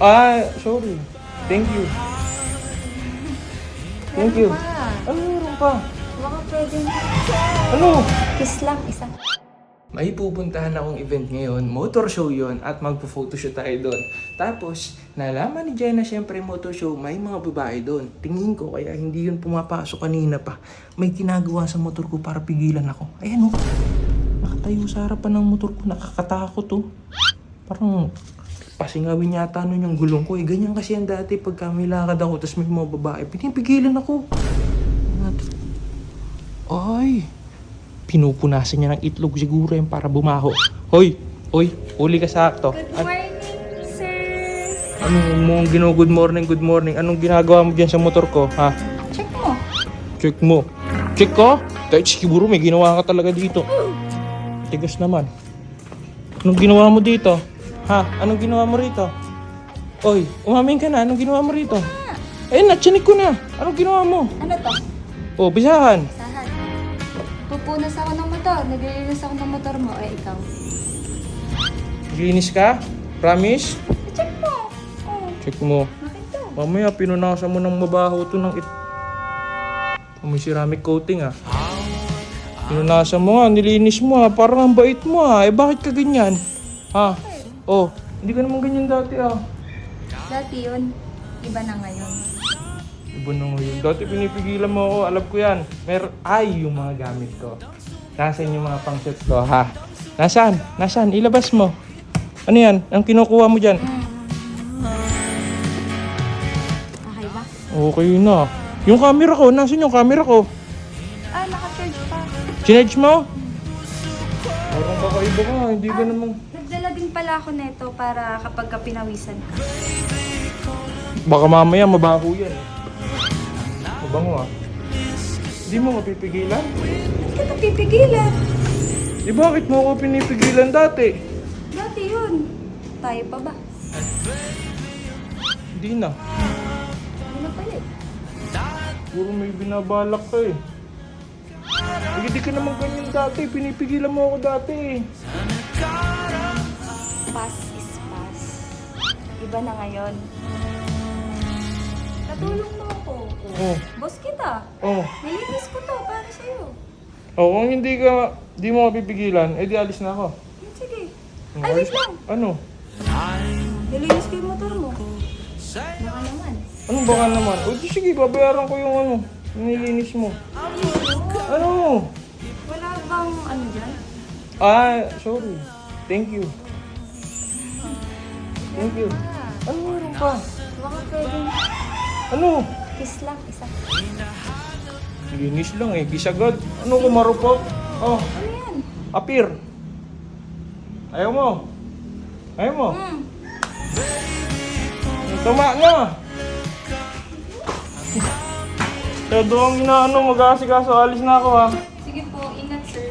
Ah, sorry. Thank you. Thank you. Ano meron pa? Baka pwedeng Ano? kiss lang isa. May pupuntahan akong event ngayon, motor show yon at magpo-photoshoot tayo doon. Tapos, nalaman ni Jenna syempre motor show, may mga babae doon. Tingin ko, kaya hindi yun pumapasok kanina pa. May ginagawa sa motor ko para pigilan ako. Ayan oh, nakatayo sa harapan ng motor ko, nakakatakot oh. Parang pasingawin yata nun yung gulong ko eh. Ganyan kasi yan dati pagka may lakad ako, tapos may mga babae, pinipigilan ako. Ay, pinupunasan niya ng itlog siguro yan para bumaho. Hoy, hoy, uli ka sakto. Good morning, sir! anong mo gino good morning, good morning. Anong ginagawa mo dyan sa motor ko, ha? Check mo. Check mo. Check ko? Kahit siguro may ginawa ka talaga dito. Tigas naman. Anong ginawa mo dito? Ha? Anong ginawa mo rito? Oy, umamin ka na. Anong ginawa mo rito? Eh, natsinig ko na. Anong ginawa mo? Ano to? Oh, bisahan. Sahan. Pupunas ako ng motor. Naglilinis ako ng motor mo. Eh, ikaw. Linis ka? Promise? Check mo. Oh, Check mo. bakit to? Mamaya, pinunasan mo ng mabaho to ng it... May ceramic coating ah. Pinunasan mo nga, nilinis mo ah. Parang ang bait mo ah. Eh bakit ka ganyan? Ha? Oh, hindi ka naman ganyan dati ah. Dati yun. Iba na ngayon. Iba na ngayon. Dati pinipigilan mo ako. Alam ko yan. Mer ay, yung mga gamit ko. Nasaan yung mga pang ko ha? Nasaan? Nasaan? Ilabas mo. Ano yan? Ang kinukuha mo dyan? Okay ba? Okay na. Yung camera ko, nasaan yung camera ko? Ah, naka-charge pa. Chinage mo? Parang kakaiba ka, hindi ka namang... Nagdala din pala ako neto para kapag ka pinawisan ka. Baka mamaya mabaho yan. eh. Mabango ah. Hindi mo mapipigilan? Ba't ka napipigilan? Di bakit mo ako pinipigilan dati? Dati yun. Tayo pa ba? Hindi na. Ano na pala eh? Puro may binabalak ka eh. Sige, di ka naman ganyan dati. Pinipigilan mo ako dati eh. Pass is pass. Iba na ngayon. Katulong mo ako. Oh, Boss kita. oh. Nilinis ko to para sa'yo. Oh, kung hindi ka, di mo mapipigilan, eh di alis na ako. Hmm, Sige. Ay, wait lang. Ano? Nilinis ko yung motor mo. Baka naman. Anong baka naman? O di sige, babayaran ko yung ano, yung nilinis mo. Ano? Wala bang ano dyan? Ah, sorry. Thank you. Thank you. Ano meron pa? baka pwedeng Ano? kiss lang isa. Linis lang eh. Gisagad. Ano ko marupok? Oh, Ano yan? apir. Ayaw mo? Ayaw mo? Hmm. Tama na! Masyado ang inaano, mag-aasikaso. Alis na ako ha. Sige po, ingat sir.